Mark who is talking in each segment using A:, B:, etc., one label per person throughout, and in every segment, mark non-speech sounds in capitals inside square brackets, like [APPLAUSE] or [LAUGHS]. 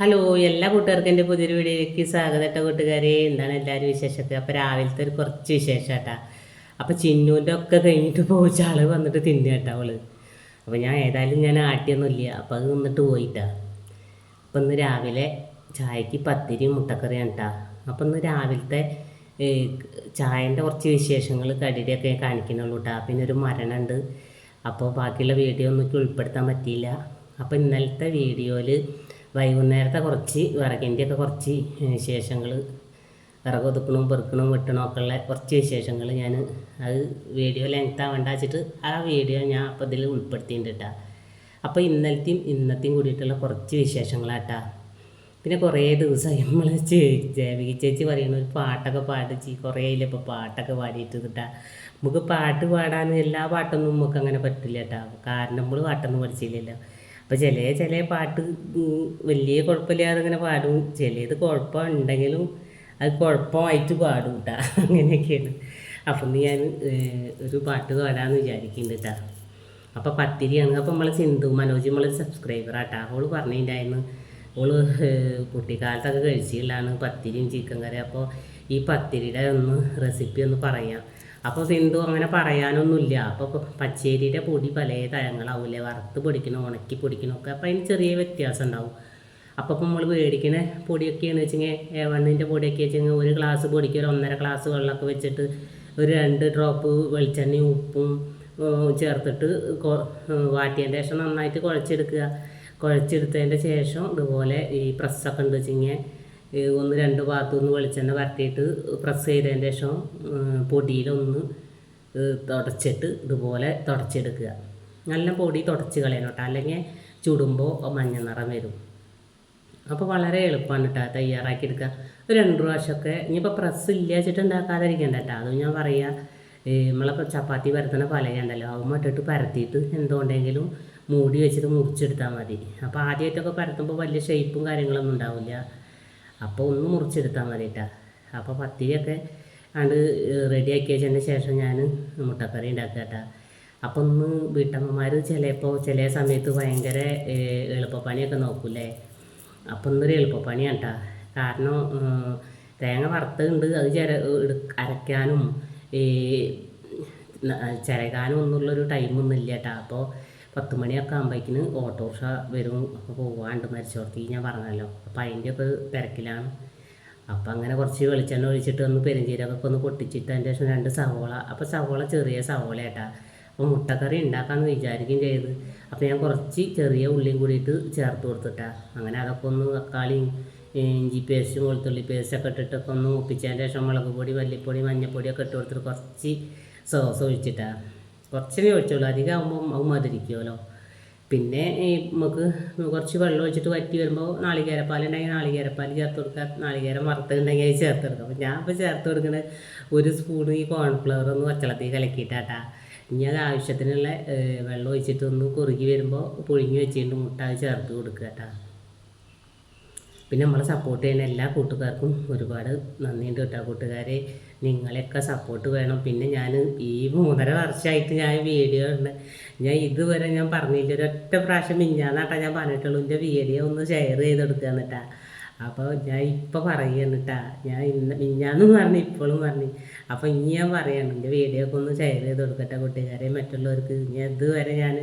A: Hello എല്ലാ കൂട്ടുകാർക്കും എന്റെ പുതിയൊരു വീഡിയോയിലേക്ക് സ്വാഗതം കേട്ടോ കൂട്ടുകാരെ. എന്താണ് എല്ലാവരും വിശേഷമൊക്കെ? അപ്പോൾ രാവിലത്തെ ഒരു കുറച്ച് വിശേഷം കേട്ടാ. അപ്പോൾ ചിന്നൂന്റെ ഒക്കെ കഴിഞ്ഞിട്ട് പോയിച്ച ആൾ വന്നിട്ട് തിന്നു കേട്ടോ അവൾ അപ്പോൾ ഞാൻ ഏതായാലും ഞാൻ ആട്ടിയൊന്നുമില്ല. അപ്പോൾ അത് നിന്നിട്ട് പോയിട്ടാ. അപ്പോൾ ഇന്ന് രാവിലെ ചായക്ക് പത്തിരിയും മുട്ടക്കറിയാണ് കേട്ടാ. അപ്പോൾ ഇന്ന് രാവിലത്തെ ചായന്റെ കുറച്ച് വിശേഷങ്ങൾ കടിയുടെയൊക്കെ കാണിക്കുന്നുള്ളൂ കേട്ടാ. പിന്നെ ഒരു മരണമുണ്ട് അപ്പോൾ ബാക്കിയുള്ള വീഡിയോ ഒന്നും ഉൾപ്പെടുത്താൻ പറ്റിയില്ല. അപ്പോൾ ഇന്നലത്തെ വീഡിയോയിൽ വൈകുന്നേരത്തെ കുറച്ച് വിറകിന്റെ ഒക്കെ കുറച്ച് വിശേഷങ്ങൾ വിറക് ഒതുക്കണം പെറുക്കണം വെട്ടണം ഒക്കെ ഉള്ള കുറച്ച് വിശേഷങ്ങൾ ഞാൻ അത് വീഡിയോ ലെങ്ത് ആവേണ്ട വെച്ചിട്ട് ആ വീഡിയോ ഞാൻ അപ്പോൾ ഇതിൽ ഉൾപ്പെടുത്തിയിട്ടുണ്ട് കേട്ടോ അപ്പോൾ ഇന്നലത്തെയും ഇന്നത്തെയും കൂടിയിട്ടുള്ള കുറച്ച് വിശേഷങ്ങളാട്ടാ. പിന്നെ കുറേ ദിവസം നമ്മൾ ജൈവിക ചേച്ചി പറയുന്ന ഒരു പാട്ടൊക്കെ പാടിച്ച് കുറേ ആയില്ല ഇപ്പോൾ പാട്ടൊക്കെ പാടിയിട്ട് കിട്ടാ നമുക്ക് പാട്ട് പാടാനും എല്ലാ പാട്ടൊന്നും നമുക്ക് അങ്ങനെ പറ്റില്ല കേട്ടോ കാരണം നമ്മൾ പാട്ടൊന്നും പഠിച്ചില്ലല്ലോ. അപ്പോൾ ചില ചില പാട്ട് വലിയ കുഴപ്പമില്ലാതെ ഇങ്ങനെ പാടും. ചിലത് കുഴപ്പമുണ്ടെങ്കിലും അത് കുഴപ്പമായിട്ട് പാടും കേട്ടോ [LAUGHS] അങ്ങനെയൊക്കെയാണ്. അപ്പം ഞാൻ ഒരു പാട്ട് പാടാമെന്ന് വിചാരിക്കുന്നുണ്ട് കേട്ടോ അപ്പോൾ പത്തിരിയാണ് അപ്പോൾ നമ്മളെ സിന്ധു മനോജ് നമ്മളെ സബ്സ്ക്രൈബറാട്ടാ. അവൾ പറഞ്ഞിട്ടുണ്ടായിരുന്നു ഏഹ്, കുട്ടിക്കാലത്തൊക്കെ കഴിച്ചിട്ടുള്ളതാണ് പത്തിരിയും ചിക്കൻ കറി അപ്പോൾ ഈ പത്തിരിയുടെ ഒന്ന് റെസിപ്പി ഒന്ന് പറയാം. അപ്പോൾ സിന്ധു അങ്ങനെ പറയാനൊന്നുമില്ല. അപ്പോൾ പച്ചേരിയുടെ പൊടി പല തരങ്ങളാവില്ലേ? വറുത്ത് പൊടിക്കണം ഉണക്കി പൊടിക്കണം? ഒക്കെ അപ്പോൾ അതിന് ചെറിയ വ്യത്യാസം ഉണ്ടാവും. അപ്പോൾ ഇപ്പോൾ നമ്മൾ മേടിക്കണ പൊടിയൊക്കെയാണെന്ന് വെച്ചെങ്കിൽ വണ്ണിന്റെ പൊടിയൊക്കെ വെച്ചെങ്കിൽ ഒരു ഗ്ലാസ് പൊടിക്ക് ഒരു ഒന്നര ഗ്ലാസ് വെള്ളമൊക്കെ വെച്ചിട്ട് ഒരു രണ്ട് ഡ്രോപ്പ് വെളിച്ചെണ്ണയും ഉപ്പും ചേർത്തിട്ട് വാട്ടിയതിന്റെ ശേഷം നന്നായിട്ട് കുഴച്ചെടുക്കുക. കുഴച്ചെടുത്തതിന്റെ ശേഷം ഇതുപോലെ ഈ പ്രസ്സൊക്കെ ഉണ്ട് വെച്ചെങ്കിൽ ഒന്ന് രണ്ട് ഭാഗത്തു നിന്ന് വെളിച്ചെണ്ണ വരട്ടിയിട്ട് പ്രസ് ചെയ്തതിന് ശേഷം പൊടിയിലൊന്ന് തുടച്ചിട്ട് ഇതുപോലെ തുടച്ചെടുക്കുക. നല്ല പൊടി തുടച്ച് കളയണം കേട്ടോ. അല്ലെങ്കിൽ ചുടുമ്പോൾ മഞ്ഞ നിറം വരും. അപ്പോൾ വളരെ എളുപ്പമാണ് കേട്ടോ തയ്യാറാക്കി എടുക്കുക. ഒരു രണ്ട് പ്രാവശ്യമൊക്കെ ഇനിയിപ്പോൾ പ്രസ് ഇല്ല വെച്ചിട്ട് ഉണ്ടാക്കാതിരിക്കണ്ട കേട്ടോ. അതും ഞാൻ പറയുക നമ്മളെ ചപ്പാത്തി പരത്തുന്ന പലയുണ്ടല്ലോ അതും ഇട്ടിട്ട് പരത്തിയിട്ട് എന്തുകൊണ്ടെങ്കിലും മൂടി വെച്ചിട്ട് മുറിച്ചെടുത്താൽ മതി. അപ്പോൾ ആദ്യമായിട്ടൊക്കെ പരത്തുമ്പോൾ വലിയ ഷേപ്പും കാര്യങ്ങളൊന്നും ഉണ്ടാവില്ല. അപ്പോൾ ഒന്ന് മുറിച്ചെടുത്താൽ മതി അപ്പോൾ പത്തിരിയൊക്കെ ആണ്ട് റെഡിയാക്കി വെച്ചതിന് ശേഷം ഞാൻ മുട്ടക്കറി ഉണ്ടാക്കുക അപ്പോൾ ഒന്ന് വീട്ടമ്മമാർ ചിലപ്പോൾ ചില സമയത്ത് ഭയങ്കര എളുപ്പപ്പണിയൊക്കെ നോക്കൂലേ അപ്പോൾ ഒന്നൊരു എളുപ്പപ്പണിയാണ് കേട്ടോ കാരണം തേങ്ങ വറുത്തുണ്ട് അത് ചിര അരയ്ക്കാനും ഈ ചിരകാനും ഒന്നുള്ളൊരു ടൈമൊന്നും ഇല്ല കേട്ടോ അപ്പോൾ പത്ത് മണിയൊക്കെ ആകുമ്പോഴേക്കിന് ഓട്ടോറിക്ഷ വരും. അപ്പോൾ പോവാണ്ട് മരിച്ചോർത്തി ഞാൻ പറഞ്ഞല്ലോ. അപ്പോൾ അതിന്റെയൊക്കെ തിരക്കിലാണ്. അപ്പം അങ്ങനെ കുറച്ച് വെളിച്ചെണ്ണ ഒഴിച്ചിട്ട് ഒന്ന് പെരുംജീരകമൊക്കെ ഒന്ന് പൊട്ടിച്ചിട്ട് അതിന്റെ ശേഷം രണ്ട് സവോള. അപ്പോൾ സവോള ചെറിയ സവോള ഏട്ടാ അപ്പോൾ മുട്ടക്കറി ഉണ്ടാക്കാമെന്ന് വിചാരിക്കുകയും ചെയ്ത്. അപ്പോൾ ഞാൻ കുറച്ച് ചെറിയ ഉള്ളിയും കൂടിയിട്ട് ചേർത്ത് കൊടുത്തിട്ടാ. അങ്ങനെ അതൊക്കെ ഒന്ന് തക്കാളിയും ഇഞ്ചി പേസ്റ്റും വെളുത്തുള്ളി പേസ്റ്റൊക്കെ ഇട്ടിട്ടൊക്കെ ഒന്ന് ഒപ്പിച്ചതിന്റെ ശേഷം മുളക് പൊടി മല്ലിപ്പൊടി മഞ്ഞൾപ്പൊടിയൊക്കെ ഇട്ട് കൊടുത്തിട്ട് കുറച്ച് സോസ് ഒഴിച്ചിട്ടാ. കുറച്ചേ ഒഴിച്ചുള്ളൂ അധികം ആകുമ്പോൾ അത് മധുരിക്കുമല്ലോ പിന്നെ ഈ നമുക്ക് കുറച്ച് വെള്ളം ഒഴിച്ചിട്ട് വറ്റി വരുമ്പോൾ നാളികേരപ്പാൽ ഉണ്ടെങ്കിൽ നാളികേരപ്പാൽ ചേർത്ത് കൊടുക്കുക. നാളികേരം വറുത്തുണ്ടെങ്കിൽ അത് ചേർത്ത് കൊടുക്കുക. അപ്പോൾ ഞാൻ ഇപ്പോൾ ചേർത്ത് കൊടുക്കുന്ന ഒരു സ്പൂൺ ഈ കോൺഫ്ലവർ ഒന്ന് പച്ചളത്തിൽ കലക്കിയിട്ടാട്ടാ. ഇനി അത് ആവശ്യത്തിനുള്ള വെള്ളം ഒഴിച്ചിട്ട് ഒന്ന് കുറുകി വരുമ്പോൾ പുഴുങ്ങി വെച്ചിട്ട് മുട്ട അത് ചേർത്ത് കൊടുക്കുക കേട്ടാ പിന്നെ നമ്മളെ സപ്പോർട്ട് ചെയ്യുന്ന എല്ലാ കൂട്ടുകാർക്കും ഒരുപാട് നന്ദിയുണ്ട് കേട്ടോ കൂട്ടുകാരെ. നിങ്ങളെയൊക്കെ സപ്പോർട്ട് വേണം. പിന്നെ ഞാൻ ഈ മൂന്നര വർഷമായിട്ട് ഞാൻ വീഡിയോ ഉണ്ട് ഞാൻ ഇതുവരെ ഞാൻ പറഞ്ഞില്ല. ഒരൊറ്റ പ്രാവശ്യം മിഞ്ഞാന്നാട്ടാ ഞാൻ പറഞ്ഞിട്ടുള്ളൂ. എന്റെ വീഡിയോ ഒന്ന് ഷെയർ ചെയ്ത് എന്നിട്ടാ അപ്പോൾ ഞാൻ ഇപ്പോൾ പറയുകയാണ് ഞാൻ ഇന്ന് മിഞ്ഞാന്നും പറഞ്ഞു ഇപ്പോഴും പറഞ്ഞു. അപ്പോൾ ഇനി ഞാൻ പറയാണ് എന്റെ വീഡിയോ ഒക്കെ ഒന്ന് ഷെയർ ചെയ്ത് കൊടുക്കട്ടെ കൂട്ടുകാരെ മറ്റുള്ളവർക്ക്. ഞാൻ ഇതുവരെ ഞാൻ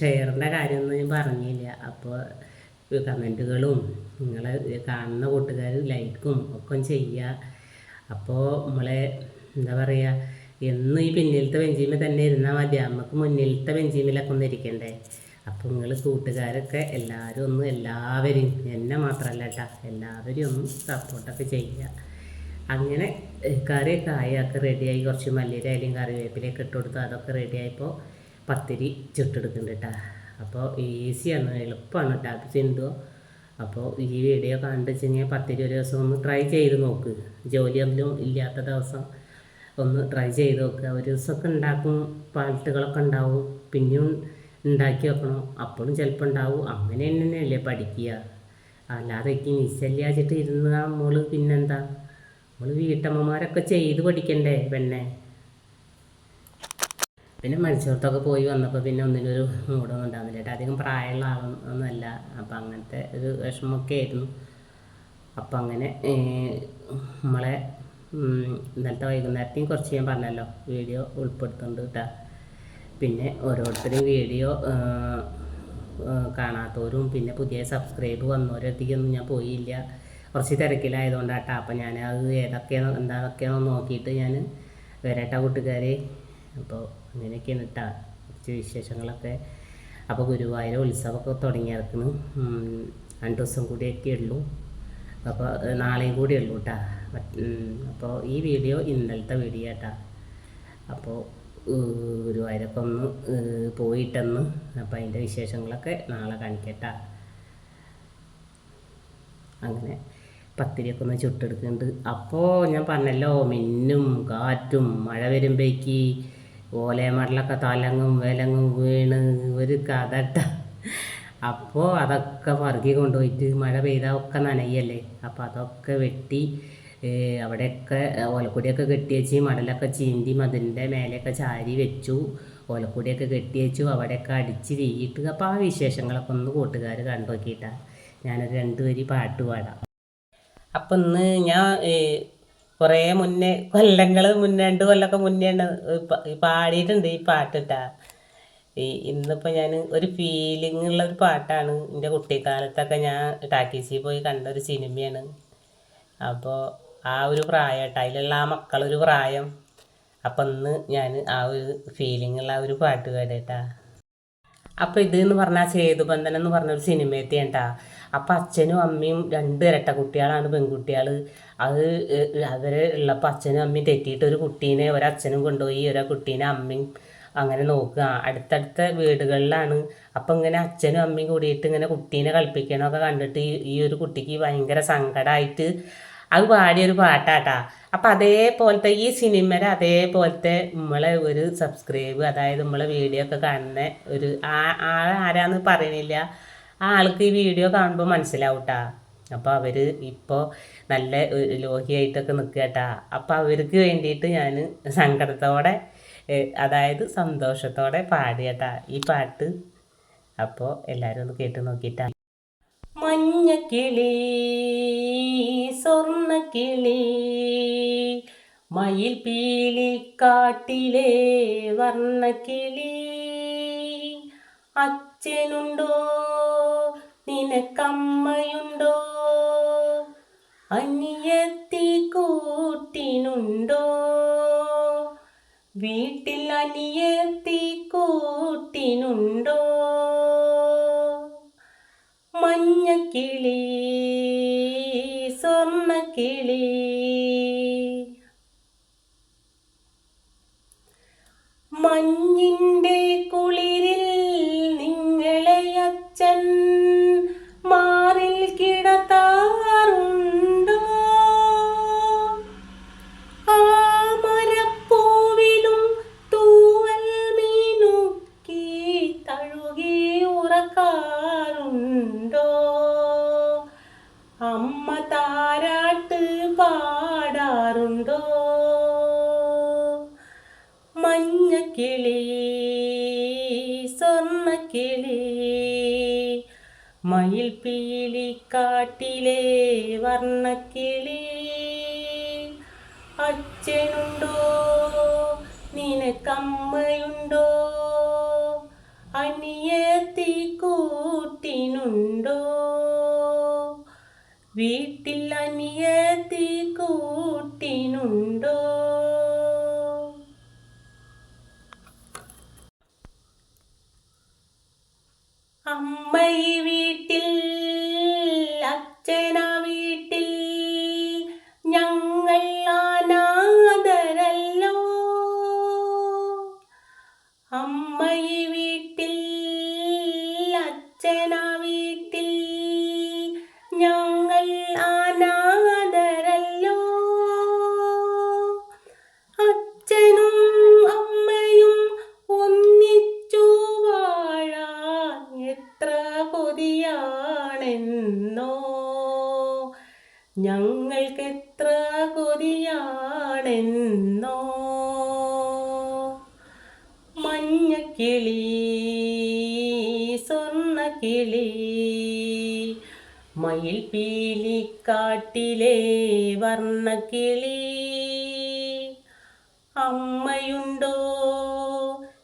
A: ഷെയറിന്റെ കാര്യമൊന്നും ഞാൻ പറഞ്ഞില്ല. അപ്പോൾ കമന്റുകളും നിങ്ങളെ കാണുന്ന കൂട്ടുകാർ ലൈക്കും ഒക്കെ ചെയ്യുക അപ്പോൾ നമ്മളെ എന്താ പറയുക എന്നും ഈ പിന്നിലത്തെ ബെഞ്ചിമേൽ തന്നെ ഇരുന്നാൽ മതി. നമുക്ക് മുന്നിലത്തെ ബെഞ്ചിമിലൊക്കെ ഒന്ന് ഇരിക്കണ്ടേ? അപ്പോൾ നിങ്ങൾ കൂട്ടുകാരൊക്കെ എല്ലാവരും ഒന്ന് എല്ലാവരും എന്നെ മാത്രമല്ല കേട്ടോ എല്ലാവരും ഒന്ന് സപ്പോർട്ടൊക്കെ ചെയ്യുക. അങ്ങനെ കറിയൊക്കെ ആയൊക്കെ റെഡിയായി കുറച്ച് മല്ലിയിലായാലും കറിവേപ്പിലൊക്കെ ഇട്ട് കൊടുത്തു. അതൊക്കെ റെഡിയായപ്പോൾ പത്തിരി ചുട്ടെടുക്കുന്നുണ്ട് കേട്ടോ. അപ്പോൾ ഈസിയാണ് എളുപ്പമാണ് കേട്ടോ. അത് സിന്ധു അപ്പോൾ ഈ വീഡിയോ കണ്ടു വെച്ച് പത്തിരി ഒരു ദിവസം ഒന്ന് ട്രൈ ചെയ്ത് നോക്ക്. ജോലി ഒന്നും ഇല്ലാത്ത ദിവസം ഒന്ന് ട്രൈ ചെയ്ത് നോക്ക്. ഒരു ദിവസമൊക്കെ ഉണ്ടാക്കും പാട്ടുകളൊക്കെ ഉണ്ടാവും പിന്നെയും ഉണ്ടാക്കി വെക്കണം. അപ്പോഴും ചിലപ്പോൾ ഉണ്ടാവും. അങ്ങനെ തന്നെയല്ലേ പഠിക്കുക. അല്ലാതെ എനിക്ക് നിശ്ചല്യാച്ചിട്ട് ഇരുന്ന് നമ്മൾ പിന്നെന്താ? നമ്മൾ വീട്ടമ്മമാരൊക്കെ ചെയ്ത് പഠിക്കണ്ടേ പെണ്ണെ? പിന്നെ മത്സ്യത്തൊക്കെ പോയി വന്നപ്പോൾ പിന്നെ ഒന്നിനൊരു മൂടൊന്നും ഉണ്ടാകുന്നില്ല കേട്ടോ. അധികം പ്രായമുള്ള ആളൊന്നുമല്ല അപ്പം അങ്ങനത്തെ ഒരു വിഷമമൊക്കെ ആയിരുന്നു. അപ്പം അങ്ങനെ നമ്മളെ ഇന്നലത്തെ വൈകുന്നേരത്തെയും കുറച്ച് ഞാൻ പറഞ്ഞല്ലോ വീഡിയോ ഉൾപ്പെടുത്തുന്നുണ്ട് കേട്ടോ. പിന്നെ ഓരോരുത്തരും വീഡിയോ കാണാത്തവരും പിന്നെ പുതിയ സബ്സ്ക്രൈബ് വന്നവരധികമൊന്നും ഞാൻ പോയില്ല. കുറച്ച് തിരക്കിലായതുകൊണ്ടാട്ടോ. അപ്പം ഞാൻ അത് ഏതൊക്കെയാണോ എന്താണെന്നൊക്കെയാണോ നോക്കിയിട്ട് ഞാൻ വരട്ടെ കൂട്ടുകാരെ. അപ്പോൾ അങ്ങനെയൊക്കെയാണ് കേട്ടോ കുറച്ച് വിശേഷങ്ങളൊക്കെ. അപ്പോൾ ഗുരുവായൂർ ഉത്സവമൊക്കെ തുടങ്ങി ഇറക്കുന്നു രണ്ട് ദിവസം കൂടിയൊക്കെ ഉള്ളൂ. അപ്പോൾ നാളെയും കൂടി ഉള്ളൂ കേട്ടോ അപ്പോൾ ഈ വീഡിയോ ഇന്നലത്തെ വീഡിയോ കേട്ടോ അപ്പോൾ ഗുരുവായൂരൊക്കെ ഒന്ന് പോയിട്ടെന്ന് അപ്പോൾ അതിന്റെ വിശേഷങ്ങളൊക്കെ നാളെ കാണിക്കട്ടാ അങ്ങനെ പത്തിരിയൊക്കെ ഒന്ന് ചുട്ടെടുക്കുന്നുണ്ട്. അപ്പോൾ ഞാൻ പറഞ്ഞല്ലോ മിന്നും കാറ്റും മഴ വരുമ്പോഴേക്ക് ഓലമടലൊക്കെ തലങ്ങും വിലങ്ങും വീണ് ഒരു കഥട്ട. അപ്പോൾ അതൊക്കെ പറക്കി കൊണ്ടുപോയിട്ട് മഴ പെയ്താൽ ഒക്കെ നനയല്ലേ? അപ്പോൾ അതൊക്കെ വെട്ടി അവിടെയൊക്കെ ഓലക്കുടിയൊക്കെ കെട്ടി വെച്ച് മടലൊക്കെ ചീന്തി മതിലിന്റെ മേലെയൊക്കെ ചാരി വെച്ചു. ഓലക്കുടിയൊക്കെ കെട്ടി വെച്ചു അവിടെയൊക്കെ അടിച്ച് തീയിട്ട് അപ്പോൾ ആ വിശേഷങ്ങളൊക്കെ ഒന്ന് കൂട്ടുകാർ കണ്ടു നോക്കിയിട്ടാണ് ഞാനൊരു രണ്ടുപേരി പാട്ട് പാടാം. അപ്പം ഇന്ന് ഞാൻ കുറേ മുന്നേ കൊല്ലങ്ങൾ മുന്നേ രണ്ട് കൊല്ലമൊക്കെ മുന്നേ പാടിയിട്ടുണ്ട് ഈ പാട്ടിട്ടാ. ഈ ഇന്നിപ്പോൾ ഞാൻ ഒരു ഫീലിംഗ് ഉള്ള ഒരു പാട്ടാണ് എന്റെ കുട്ടിക്കാലത്തൊക്കെ ഞാൻ ടാക്കീസിൽ പോയി കണ്ട ഒരു സിനിമയാണ്. അപ്പോൾ ആ ഒരു പ്രായം കേട്ടോ അതിലുള്ള ആ മക്കളൊരു പ്രായം. അപ്പം ഇന്ന് ഞാൻ ആ ഒരു ഫീലിങ്ങുള്ള ആ ഒരു പാട്ട് പാടേട്ടാ അപ്പോൾ ഇത് എന്ന് പറഞ്ഞാൽ സേതുബന്ധനം എന്ന് പറഞ്ഞൊരു സിനിമ ഉണ്ടാ അപ്പം അച്ഛനും അമ്മയും രണ്ട് ഇരട്ട കുട്ടികളാണ് പെൺകുട്ടികൾ അത് അവർ ഉള്ളപ്പോൾ അച്ഛനും അമ്മയും തെറ്റിയിട്ട് ഒരു കുട്ടീനെ ഒരച്ഛനും കൊണ്ടുപോയി ഒരു കുട്ടീനെ അമ്മയും അങ്ങനെ നോക്കുക. അടുത്തടുത്ത വീടുകളിലാണ്. അപ്പം ഇങ്ങനെ അച്ഛനും അമ്മയും കൂടിയിട്ട് ഇങ്ങനെ കുട്ടീനെ കളിപ്പിക്കണമൊക്കെ കണ്ടിട്ട് ഈ ഈ ഒരു കുട്ടിക്ക് ഭയങ്കര സങ്കടമായിട്ട് അത് പാടിയൊരു പാട്ടാട്ടാ. അപ്പം അതേപോലത്തെ ഈ സിനിമയുടെ അതേപോലത്തെ നമ്മളെ ഒരു സബ്സ്ക്രൈബ് അതായത് നമ്മളെ വീഡിയോ ഒക്കെ കാണുന്ന ഒരു ആ ആരാന്ന് പറയണില്ല. ആ ആൾക്ക് ഈ വീഡിയോ കാണുമ്പോൾ മനസ്സിലാവും കേട്ടാ അപ്പോൾ അവർ ഇപ്പോൾ നല്ല ലോഹിയായിട്ടൊക്കെ നിൽക്കുക കേട്ടാ അപ്പോൾ അവർക്ക് വേണ്ടിയിട്ട് ഞാൻ സങ്കടത്തോടെ അതായത് സന്തോഷത്തോടെ പാടിയട്ടാ ഈ പാട്ട്. അപ്പോൾ എല്ലാവരും ഒന്ന് കേട്ട് നോക്കിയിട്ടാ മഞ്ഞക്കിളി സ്വർണക്കിളി മയിൽ പീലി കാട്ടിലെ വർണക്കിളി അച്ഛനുണ്ടോ? നിനക്കമ്മയുണ്ടോ? അനിയത്തി കൂട്ടിനുണ്ടോ? വീട്ടിൽ അനിയത്തി കൂട്ടിനുണ്ടോ? മഞ്ഞക്കിളി സ്വർണക്കിളി മഞ്ഞക്കിളി സ്വർണക്കിളി മയിൽ പീലി കാട്ടിലെ വർണക്കിളി അച്ഛനുണ്ടോ? നിനക്കമ്മയുണ്ടോ? അനിയത്തി കൂട്ടിനുണ്ടോ? വീട്ടിൽ മഞ്ഞക്കിളി സ്വർണക്കിളി മയിൽ പീലിക്കാട്ടിലെ വർണക്കിളി അമ്മയുണ്ടോ?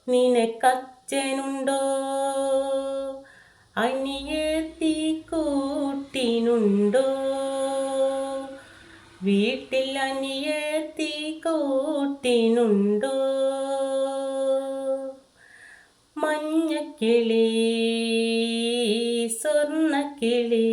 A: നിനക്കച്ഛനുണ്ടോ? അനിയത്തി കൂട്ടിനുണ്ടോ വീട്ടിൽ അനിയത്തി കൂട്ടിനുണ്ടോ கிளி சொன்ன கிளி